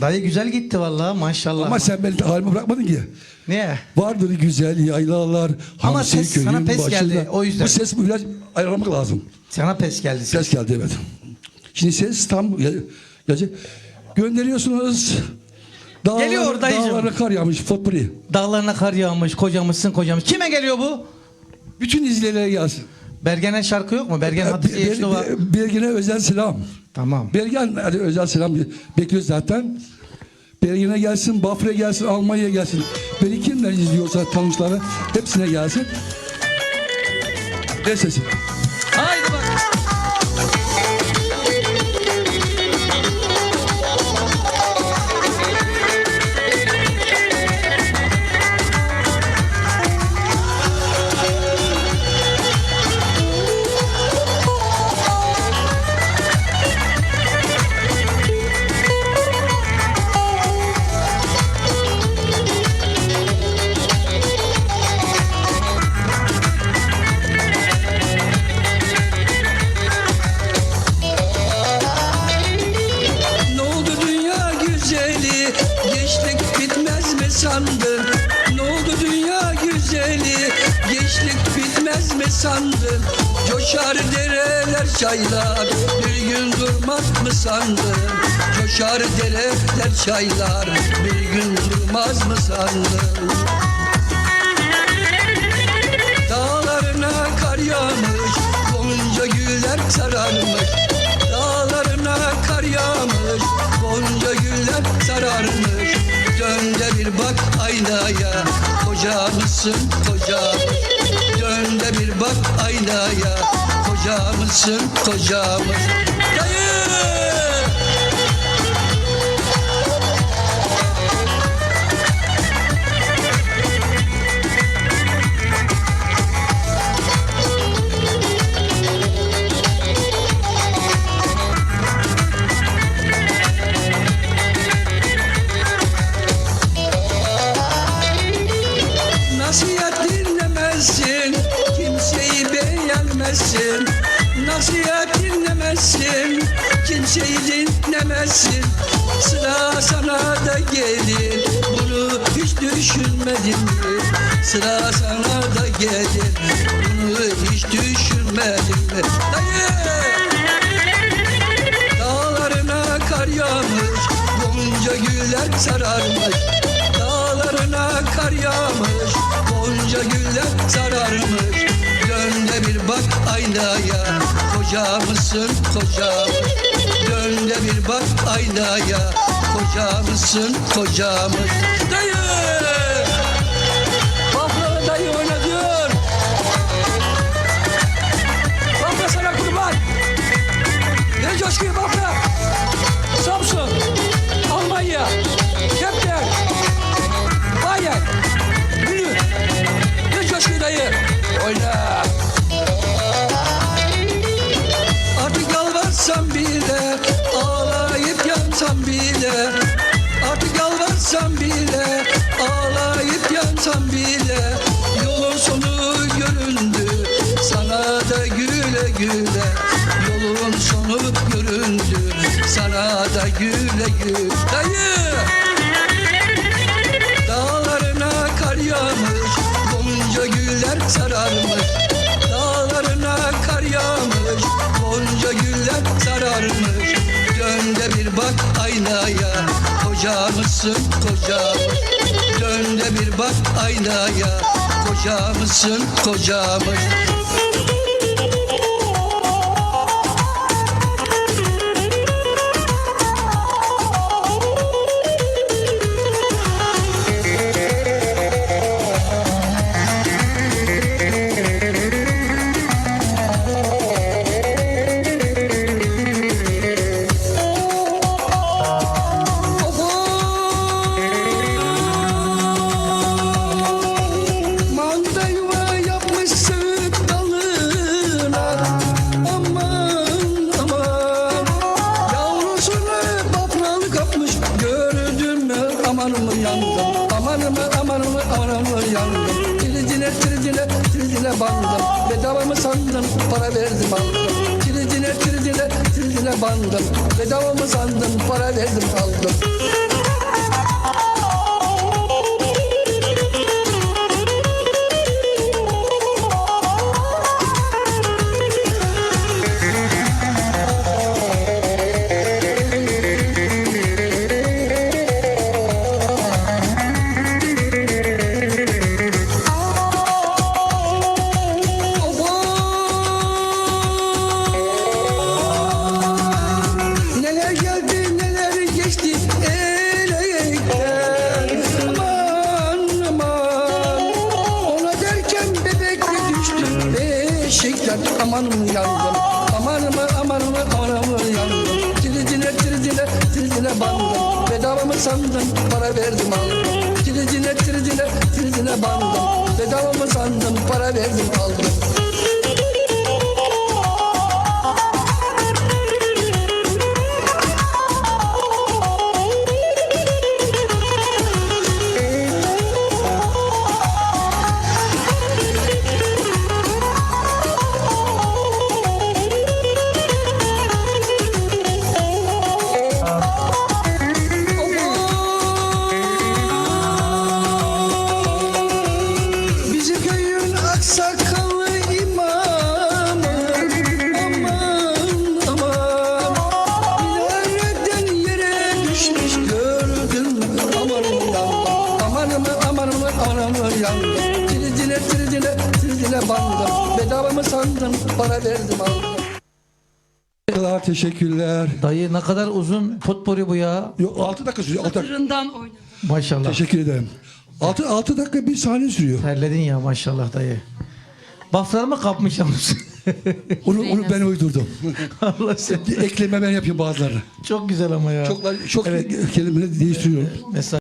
Dayı güzel gitti vallahi maşallah. Ama sen beni halime bırakmadın ki. Niye? Vardır güzel yaylalar. Ama Hamsi ses sana köyün pes başında. geldi, o yüzden. Bu ses bu biraz ayarlamak lazım. Sana pes geldi. ses. Ses geldi evet. Şimdi ses tam gel- gelecek. Gönderiyorsunuz. Dağlar, Geliyor dayıcım. Dağlara kar yağmış. Fotpuri. Dağlarına kar yağmış, kocamışsın kocamış. Kime geliyor bu? Bütün izleyicilere gelsin. Bergen'e şarkı yok mu? Bergen Hatice Yeşilova. Ber- Bergen'e özel selam. Tamam. Bergen hadi özel selam bekliyoruz zaten. Bergen'e gelsin, Bafra'ya gelsin, Almanya'ya gelsin. Beni kimler izliyorsa tanışları hepsine gelsin. Ver sesi. Sandın Ne oldu dünya güzeli? Gençlik bitmez mi sandın Coşar dereler çaylar. Bir gün durmaz mı sandın Coşar dereler çaylar. Bir gün durmaz mı sandın Dağlarına kar yağmış Gonca güller sararmış mısın koca? Dön de bir bak aynaya. Koca mısın koca mısın beğenmezsin Nasihat dinlemezsin. Kimseyi dinlemezsin. Sıra sana da gelir. Bunu hiç düşünmedin mi? Sıra sana da gelir. Bunu hiç düşünmedin mi? Dayı! Dağlarına kar yağmış Gonca güller sararmış. Dağlarına kar yağmış Gonca güller sararmış bak aynaya Koca mısın koca? Dön de bir bak aynaya Koca mısın koca mı? Dayı! Yalvarsam bile Ağlayıp yansam bile Yolun sonu göründü. Sana da güle güle Yolun sonu göründü. Sana da güle güle. Dayı! Dağlarına kar yağmış Gonca güller sararmış. Dağlarına kar yağmış Gonca güller sararmış Dön de bir bak aynaya Koca mısın koca? Dön de bir bak aynaya Koca mısın koca mı? Yandım. Tiridine tiridine tiridine bandım. Bedava mı sandın? Para verdim aldım tiridine tiridine trizine bandım. Bedava mı sandım para verdim aldım sandın para verdim aldım. Trizine trizine trizine bandım. Bedava mı sandın para verdim aldım Tridine tridine tridine bandım Bedava mı sandın para verdim aldım kadar teşekkürler. Dayı ne kadar uzun potpori bu ya. Yok 6 dakika sürüyor. 6 dakika. Fırından oynadım. Maşallah. Teşekkür ederim. 6 6 dakika bir saniye sürüyor. Terledin ya maşallah dayı. Baflarımı kapmış yalnız. Onu onu ben uydurdum. Allah seni. Ekleme ben yapayım bazılarını. Çok güzel ama ya. Çok çok Evet. kelimeleri değiştiriyorum. Mesela